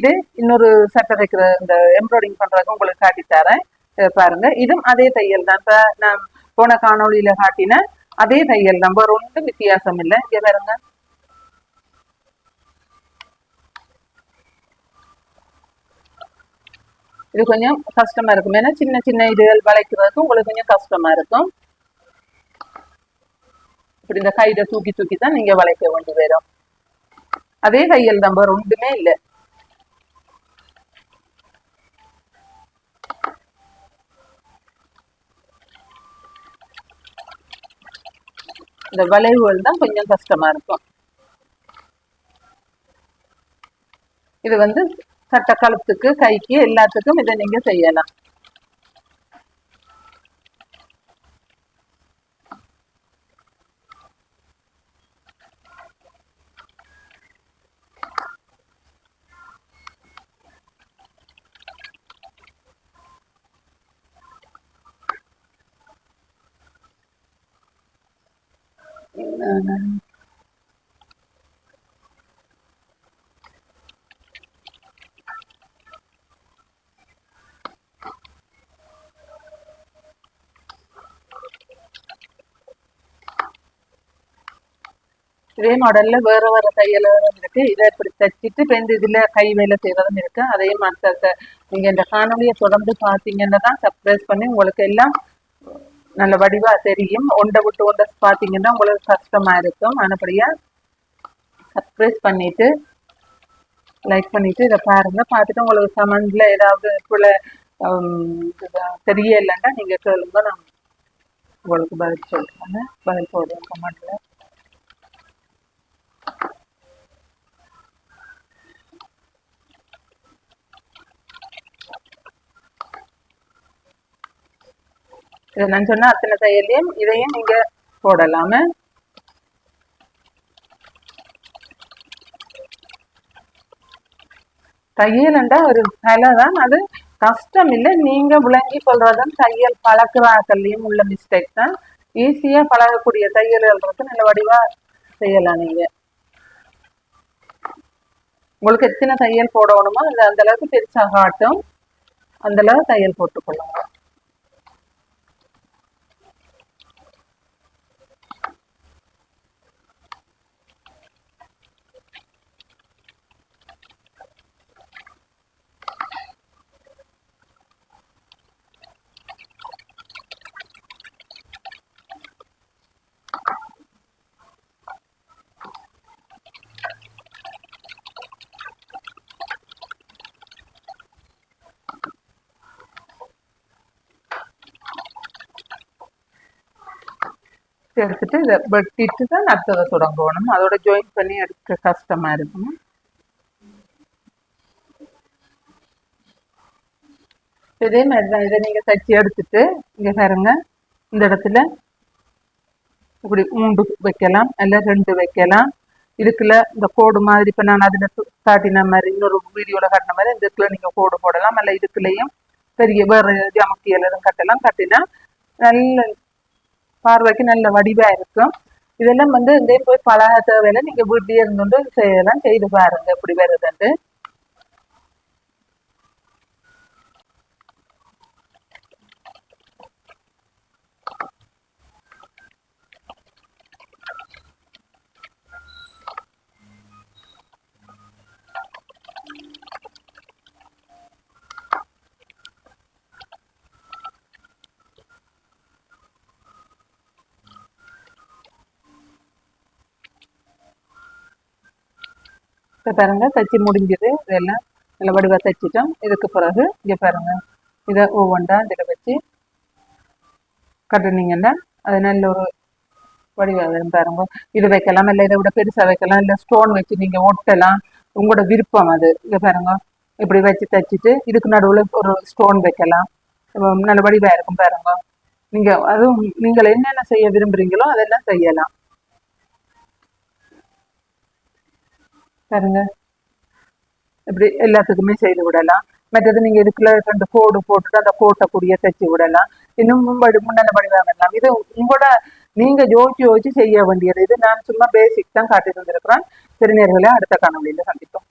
இது இன்னொரு சட்டை தைக்கிற இந்த எம்ப்ராய்டிங் பண்றதுக்கு உங்களுக்கு காட்டி தரேன். பாருங்க. இதுவும் அதே தையல் தான். இப்ப நான் போன காணொளியில காட்டின அதே தையல் தான். வேற ஒன்றும் வித்தியாசம் இல்லை. இங்க பாருங்க. இது கொஞ்சம் கஷ்டமா இருக்கும். ஏன்னா சின்ன சின்ன இதுகள் வளைக்கிறதுக்கு உங்களுக்கு கொஞ்சம் கஷ்டமா இருக்கும். இப்படி இந்த கையில தூக்கி தூக்கி தான் நீங்க வளைக்க வேண்டி வரும். அதே தையல் தான். ஒன்றுமே இல்லை. இந்த வளைவுகள் தான் கொஞ்சம் கஷ்டமா இருக்கும். இது வந்து சட்ட கழுத்துக்கு கைக்கு எல்லாத்துக்கும் இதை நீங்க செய்யலாம். இதே மாடல்ல வேற வேற தையலும் இருக்கு. இதை இப்படி தைச்சிட்டு இப்ப இந்த இதுல கை வேலை செய்யறதும் இருக்கு. அதையும் மற்ற நீங்க இந்த காணொலியை தொடர்ந்து பாத்தீங்கன்னா தான் சர்ப்ரைஸ் பண்ணி உங்களுக்கு எல்லாம் நல்ல வடிவா தெரியும். ஒன்றை விட்டு ஒன்றை பார்த்தீங்கன்னா உங்களுக்கு கஷ்டமா இருக்கும். ஆனபடியா சர்ப்ரைஸ் பண்ணிட்டு லைக் பண்ணிட்டு இதை பாருங்க. பார்த்துட்டு உங்களுக்கு கமெண்ட்ல ஏதாவது போல தெரியலைன்னா நீங்க கேளுங்க நான் உங்களுக்கு பதில் சொல்றேன். பதில் போடுவேன் கமெண்ட்ல இதை நான் சொன்ன அத்தனை தையலையும் இதையும் நீங்க போடலாம. தையல்ண்டா ஒரு கலை தான் அது கஷ்டம் இல்லை. நீங்க விளங்கி கொள்றதும் தையல் பழக்கிறாக்கள்லயும் உள்ள மிஸ்டேக் தான். ஈஸியா பழகக்கூடிய தையல்ன்றது நல்ல வடிவா செய்யலாம் நீங்க. உங்களுக்கு எத்தனை தையல் போடணுமோ அது அந்த அளவுக்கு பெருசாக ஆட்டும் அந்த அளவு தையல் போட்டுக்கொள்ளுங்க. எடுத்துட்டு இதை வெட்டிட்டு தான் அடுத்ததை தொடங்கணும். அதோட ஜாயின் பண்ணி எடுக்க கஷ்டமா இருக்கும் இதே மாதிரி தான் இதை நீங்க தச்சு எடுத்துட்டு இங்க பாருங்க. இந்த இடத்துல இப்படி மூன்று வைக்கலாம். இல்ல ரெண்டு வைக்கலாம். இதுக்குள்ள இந்த கோடு மாதிரி இப்ப நான் அதுல காட்டின மாதிரி இன்னொரு வீடியோல காட்டின மாதிரி இந்த இதுக்குள்ள நீங்க கோடு போடலாம். அல்ல இதுக்குள்ளேயும் பெரிய வேற ஜாமக்கியல் எதுவும் கட்டலாம். கட்டினா நல்ல பார்வைக்கு நல்ல வடிவா இருக்கும். இதெல்லாம் வந்து இங்கே போய் பழக தேவையில்லை. நீங்க வீட்டிலே இருந்து செய்யலாம். செய்து பாருங்க. எப்படி வருதுன்ட்டு. இப்போ பாருங்க தச்சு முடிஞ்சது. இதெல்லாம் நல்ல வடிவாக தைச்சிட்டோம். இதுக்கு பிறகு இங்கே பாருங்க. இதை ஒவ்வொன்றா இதில் வச்சு கட்டுனீங்கன்னா அது நல்ல ஒரு வடிவாக பாருங்க. இது வைக்கலாம் இல்லை இதை விட பெருசாக வைக்கலாம் இல்லை ஸ்டோன் வச்சு நீங்கள் ஒட்டலாம். உங்களோட விருப்பம் அது. இங்கே பாருங்க. இப்படி வச்சு தைச்சிட்டு இதுக்கு நடுவில் ஒரு ஸ்டோன் வைக்கலாம். நல்ல வடிவாக இருக்கும் பாருங்க. நீங்கள் அதுவும் நீங்கள் என்னென்ன செய்ய விரும்புகிறீங்களோ அதெல்லாம் செய்யலாம். பாருங்க. இப்படி எல்லாத்துக்குமே செய்து விடலாம். மற்றது நீங்க இதுக்குள்ள ரெண்டு கோடு போட்டுட்டு அந்த கோட்டை கூடிய தைச்சு விடலாம். இன்னும் முன்னாடி வடிவாக வரலாம். இது உங்களோட நீங்க யோசிச்சு யோசிச்சு செய்ய வேண்டியது. இது நான் சும்மா பேசிக் தான் காட்டி தந்திருக்கிறேன் திருநேர்களை அடுத்த காணொலியில சந்திப்போம்.